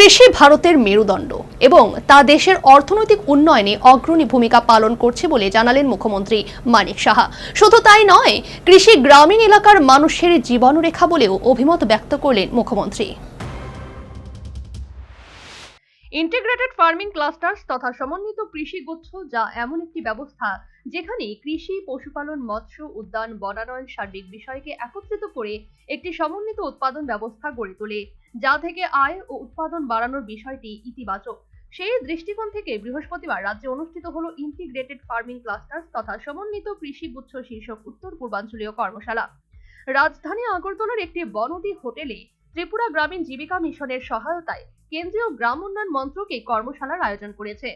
কৃষি ভারতের মেরুদণ্ড এবং তা দেশের অর্থনৈতিক উন্নয়নে অগ্রণী ভূমিকা পালন করছে বলে জানালেন মুখ্যমন্ত্রী মানিক সাহা। শুধু তাই নয়, কৃষি গ্রামীণ এলাকার মানুষের জীবনরেখা বলেও অভিমত ব্যক্ত করলেন মুখ্যমন্ত্রী। ইন্টিগ্রেটেড ফার্মিং ক্লাস্টার্স তথা সমন্বিত কৃষি গুচ্ছ যা এমন একটি ব্যবস্থা যেখানে কৃষি, পশুপালন, মৎস্য, উদ্যান বনায়ন সার্বিক বিষয়কে একত্রিত করে একটি সমন্বিত উৎপাদন ব্যবস্থা গড়ে তোলে। যা থেকে আয় ও উৎপাদন বাড়ানোর বিষয়টি ইতিবাচক। সেই দৃষ্টিকোণ থেকে বৃহস্পতিবার রাজ্যে অনুষ্ঠিত হলো ইন্টিগ্রেটেড ফার্মিং ক্লাস্টার্স তথা সমন্বিত কৃষি গুচ্ছ শীর্ষক উত্তর পূর্বাঞ্চলীয় কর্মশালা। রাজধানী আগরতলার একটি বনদী হোটেলে ত্রিপুরা গ্রামীণ জীবিকা মিশনের সহায়তায় কেন্দ্রীয় গ্রাম উন্নয়ন মন্ত্রক এই কর্মশালার আয়োজন করেছে।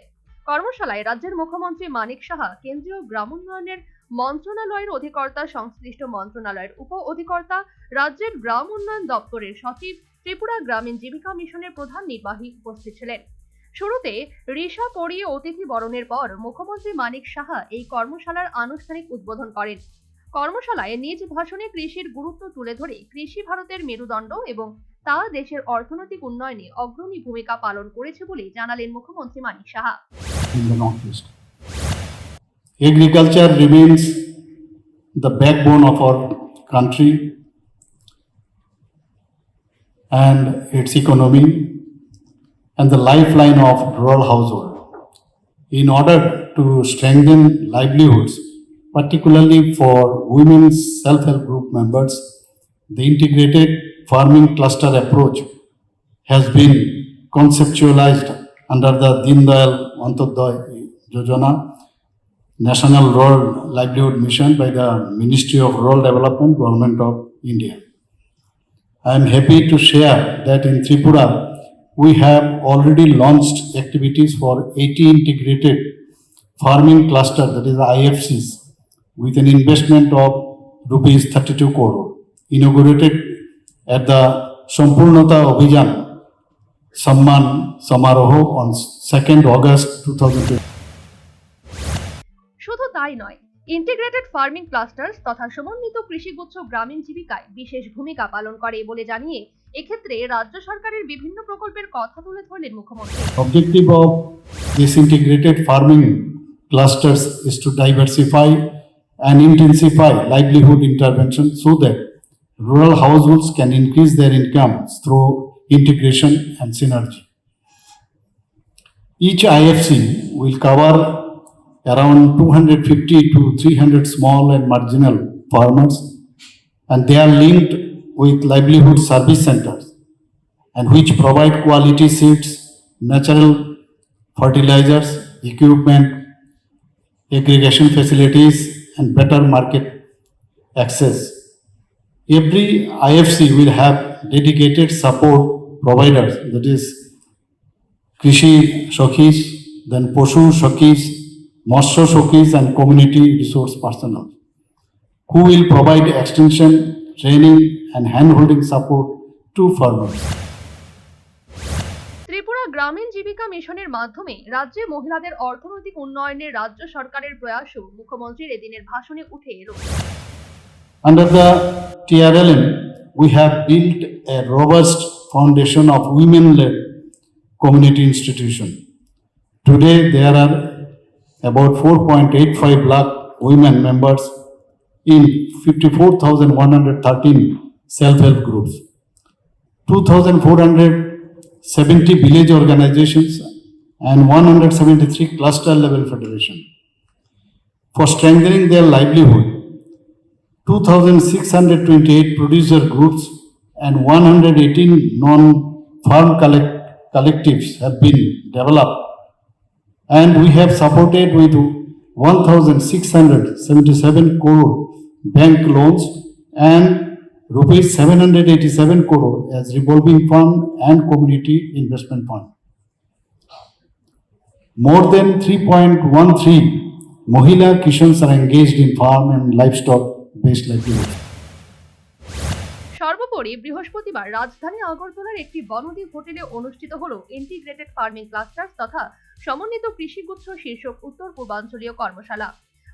কর্মশালায় রাজ্যের মুখ্যমন্ত্রী মানিক সাহা, কেন্দ্রীয় গ্রাম উন্নয়নের মন্ত্রণালয়ের অধিকর্তা, সংশ্লিষ্ট মন্ত্রণালয়ের উপ অধিকর্তা রাজ্যের গ্রাম উন্নয়ন দপ্তরের সচিব, ত্রিপুরা গ্রামীণ জীবিকা মিশনের প্রধান নির্বাহী উপস্থিত ছিলেন শুরুতে ঋষা পড়িয়ে অতিথি বরণের পর মুখ্যমন্ত্রী মানিক সাহা এই কর্মশালার আনুষ্ঠানিক উদ্বোধন করেন কর্মশালায় নিজ ভাষণে কৃষির গুরুত্ব তুলে ধরে কৃষি ভারতের মেরুদণ্ড এবং তা দেশের অর্থনৈতিক উন্নয়নে অগ্রণী ভূমিকা পালন করেছে বলে জানালেন মুখ্যমন্ত্রী Manik Saha. Agriculture remains the backbone of our country and its economy and the lifeline of rural household. In order to strengthen livelihoods, particularly for women's self-help group members, the integrated farming cluster approach has been conceptualized under the Deen Dayal Antyodaya Yojana, National Rural Livelihood Mission by the Ministry of Rural Development, Government of India. I am happy to share that in Tripura, we have already launched activities for 80 integrated farming cluster, that is IFCs, with an investment of rupees 32 crore, inaugurated at the Sampurnata Abhijan Samman Samaroho on 2nd August 2020. শুধু তাই নয় integrated farming clusters তথা সমন্বিত কৃষিগুচ্ছ গ্রামীণ জীবিকায় বিশেষ ভূমিকা পালন করে বলে জানিয়ে এক্ষেত্রে রাজ্য সরকারের বিভিন্ন প্রকল্পের কথা তুলে ধরলেন মুখ্যমন্ত্রী Objective of this integrated farming clusters is to diversify and intensify livelihood intervention so that rural households can increase their incomes through integration and synergy. Each IFC will cover around 250 to 300 small and marginal farmers and they are linked with livelihood service centers and which provide quality seeds, natural fertilizers, equipment, aggregation facilities, and better market access. Every IFC will have dedicated support providers, that is, Krishi Shokis, then Poshu Shokis, Mosho Shokis, and community resource personnel, who will provide extension, training, and hand-holding support to farmers. Tripura গ্রামীণ জীবিকা মিশনের মাধ্যমে রাজ্যে মহিলাদের অর্থনৈতিক উন্নয়নে রাজ্য সরকারের প্রয়াসও মুখ্যমন্ত্রীর এদিনের ভাষণে উঠে এলো Under the TRLM, we have built a robust foundation of women-led community institution. Today, there are about 4.85 lakh women members in 54,113 self-help groups, 2,470 village organizations, and 173 cluster-level federation. For strengthening their livelihood, 2,628 producer groups and 118 non-farm collect- collectives have been developed. And we have supported with 1,677 crore bank loans and rupees 787 crore as revolving fund and community investment fund. More than 3.13 Mohila Kishans are engaged in farm and livestock based livelihood. সর্বোপরি বৃহস্পতিবার রাজধানী আগরতলার একটি বনদী হোটেলে অনুষ্ঠিত হলো integrated farming clusters তথা সমন্বিত কৃষিগুচ্ছ শীর্ষক উত্তর পূর্বাঞ্চলীয় কর্মশালা।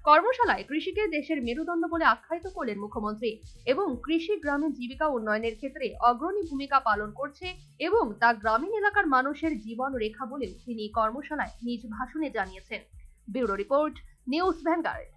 কর্মশালায় কৃষিকে দেশের মেরুদণ্ড বলে আখ্যায়িত করলেন মুখ্যমন্ত্রী এবং কৃষি গ্রামীণ জীবিকা উন্নয়নের ক্ষেত্রে অগ্রণী ভূমিকা পালন করছে এবং তা গ্রামীণ এলাকার মানুষের জীবন রেখা বলেও তিনি কর্মশালায় নিজ ভাষণে জানিয়েছেন। Bureau report, News Vanguard.